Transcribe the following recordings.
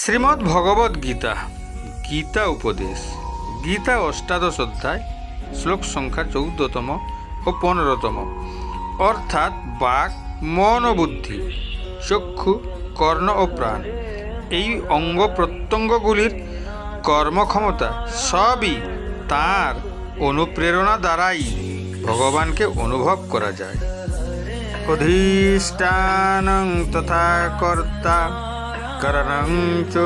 শ্রীমদ্ ভগবদ গীতা গীতা উপদেশ, গীতা অষ্টাদশ অধ্যায়, শ্লোক সংখ্যা চৌদ্দতম ও পনেরোতম। অর্থাৎ বাক, মন ও বুদ্ধি, চক্ষু, কর্ণ ও প্রাণ, এই অঙ্গ প্রত্যঙ্গগুলির কর্মক্ষমতা সবই তার অনুপ্রেরণা দ্বারাই ভগবানকে অনুভব করা যায়। অধিষ্ঠানং তথা কর্তা করণং চ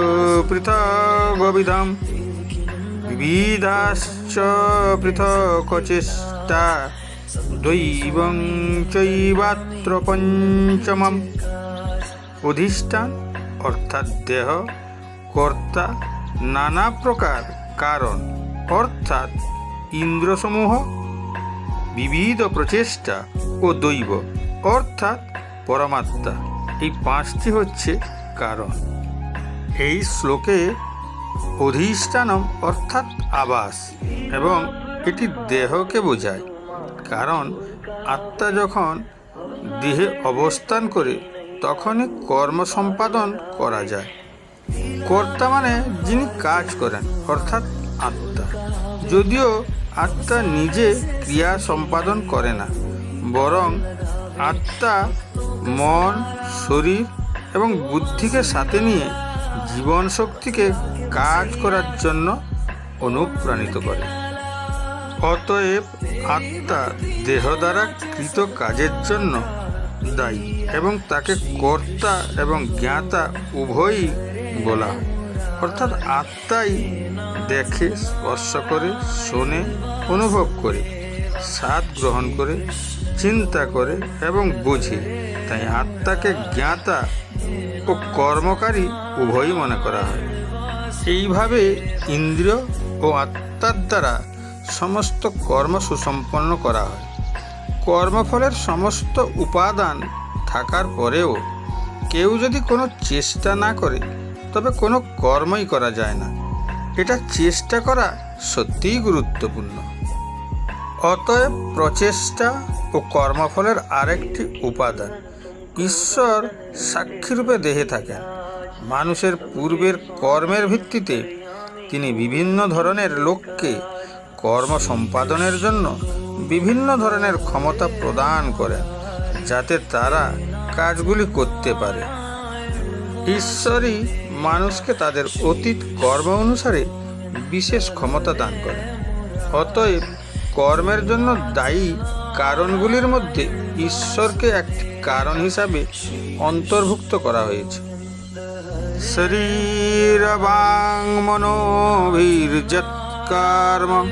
পৃথগবিধম বিবিধাশ্চ পৃথকচেষ্টা দৈবং চৈবাত্র পঞ্চমম অধিষ্ঠান অর্থাৎ দেহ কর্তা নানা প্রকার কারণ অর্থাৎ ইন্দ্রসমূহ বিবিধ প্রচেষ্টা ও দৈব, অর্থাৎ পরমাত্মা। এই পাঁচটি হচ্ছে কারণ। এই শ্লোকে অধিষ্ঠানম অর্থাৎ আবাস এবং এটি দেহকে বোঝায়। কারণ আত্মা যখন দেহে অবস্থান করে, তখনই কর্ম সম্পাদন করা যায়। কর্তা মানে যিনি কাজ করেন, অর্থাৎ আত্মা। যদিও আত্মা নিজে ক্রিয়া সম্পাদন করে না, বরং আত্মা মন, শরীর এবং বুদ্ধিকে সাথে নিয়ে জীবন শক্তিকে কাজ করার জন্য অনুপ্রাণিত করে। অতএব আত্মা দেহ দ্বারা কৃত কাজের জন্য দায়ী এবং তাকে কর্তা এবং জ্ঞাতা উভয়ই বলা অর্থাৎ আত্মাই দেখে, স্পর্শ করে, শোনে, অনুভব করে, স্বাদ গ্রহণ করে, চিন্তা করে এবং বোঝে। তাই আত্মাকে জ্ঞাতা ও কর্মকারী উভয়ই মনে করা হয়। এইভাবে ইন্দ্রিয় ও আত্মার দ্বারা সমস্ত কর্ম সুসম্পন্ন করা হয়। কর্মফলের সমস্ত উপাদান থাকার পরেও কেউ যদি কোনো চেষ্টা না করে, তবে কোনো কর্মই করা যায় না। এটা চেষ্টা করা সত্যিই গুরুত্বপূর্ণ। অতএব প্রচেষ্টা ও কর্মফলের আরেকটি উপাদান, ঈশ্বর সাক্ষীরূপে দেহে থাকেন। মানুষের পূর্বের কর্মের ভিত্তিতে তিনি বিভিন্ন ধরনের লোককে কর্ম সম্পাদনের জন্য বিভিন্ন ধরনের ক্ষমতা প্রদান করেন, যাতে তারা কাজগুলি করতে পারে। ঈশ্বরই মানুষকে তাদের অতীত কর্ম অনুসারে বিশেষ ক্ষমতা দান করেন। অতএব কর্মের জন্য দায়ী কারণগুলির মধ্যে ঈশ্বরকে একটি কারণ হিসাবে অন্তর্ভুক্ত করা হয়েছে। শরীরবাং মনোভীর্যৎকর্ম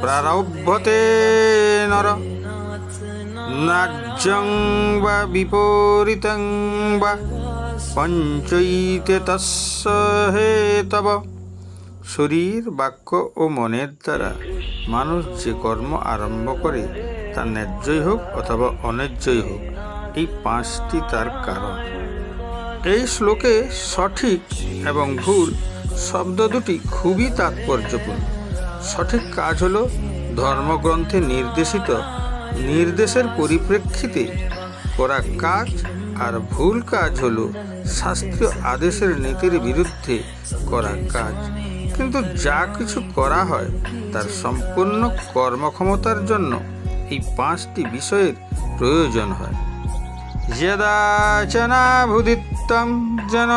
প্রারভ্যতে নর নাজ্যং বা বিপরীতং বা পঞ্চৈতে তস্য হেতব শরীর, বাক্য ও মনের দ্বারা মানুষ যে কর্ম আরম্ভ করে তা ন্যায্যই হোক অথবা অন্যায্যই হোক, এই পাঁচটি তার কারণ। এই শ্লোকে সঠিক এবং ভুল শব্দ দুটি খুবই তাৎপর্যপূর্ণ। সঠিক কাজ হল ধর্মগ্রন্থে নির্দেশিত নির্দেশের পরিপ্রেক্ষিতে করা কাজ আর ভুল কাজ হল শাস্ত্রীয় আদেশের নীতির বিরুদ্ধে করা কাজ। কিন্তু যা কিছু করা হয় তার সম্পূর্ণ কর্মক্ষমতার জন্য এই পাঁচটি বিষয়ের প্রয়োজন হয়। যেন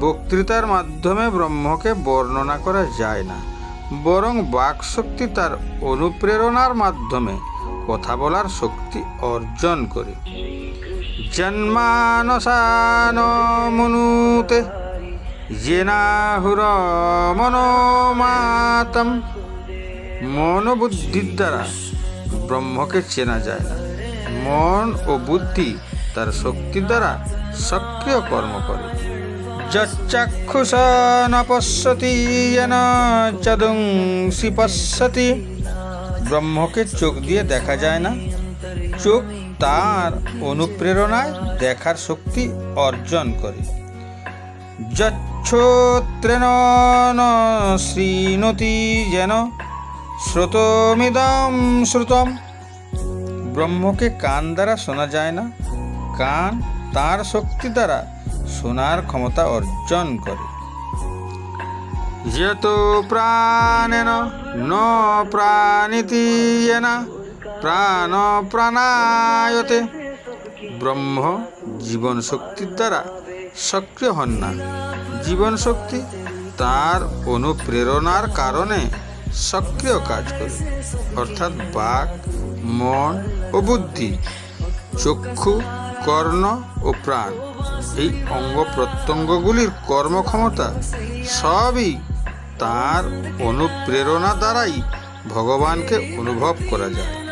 বক্তৃতার মাধ্যমে ব্রহ্মকে বর্ণনা করা যায় না, বরং বাকশক্তি তার অনুপ্রেরণার মাধ্যমে কথা বলার শক্তি অর্জন করে। জন্মানসান মনুতে জেনাহুর মনোমাতম মনোবুদ্ধির দ্বারা ব্রহ্মকে চেনা যায় না। মন ও বুদ্ধি তার শক্তির দ্বারা সক্রিয় কর্ম করে। যচ্চাক্ষুষ ন পশ্যতি। চদুংসি ব্রহ্মকে চোখ দিয়ে দেখা যায় না। চোখ তার অনুপ্রেরণায় দেখার শক্তি অর্জন করে। যচ্ছোত্রেণ ন শ্রীণতি যেন শ্রোতমিদম, শ্রুতম। ব্রহ্মকে কান দ্বারা শোনা যায় না। কান তার শক্তি দ্বারা শোনার ক্ষমতা অর্জন করে। যেহেতু প্রাণেন ন প্রাণিতি येन প্রাণ প্রাণায়তে, ব্রহ্ম জীবন শক্তির দ্বারা সক্রিয় হন না। জীবন শক্তি তার অনুপ্রেরণার কারণে সক্রিয় কাজ করে। অর্থাৎ বাক, মন ও বুদ্ধি, চক্ষু, কর্ণ ও প্রাণ, এই অঙ্গ প্রত্যঙ্গগুলির কর্মক্ষমতা সবই তার অনুপ্রেরণা দ্বারাই ভগবানকে অনুভব করা যায়।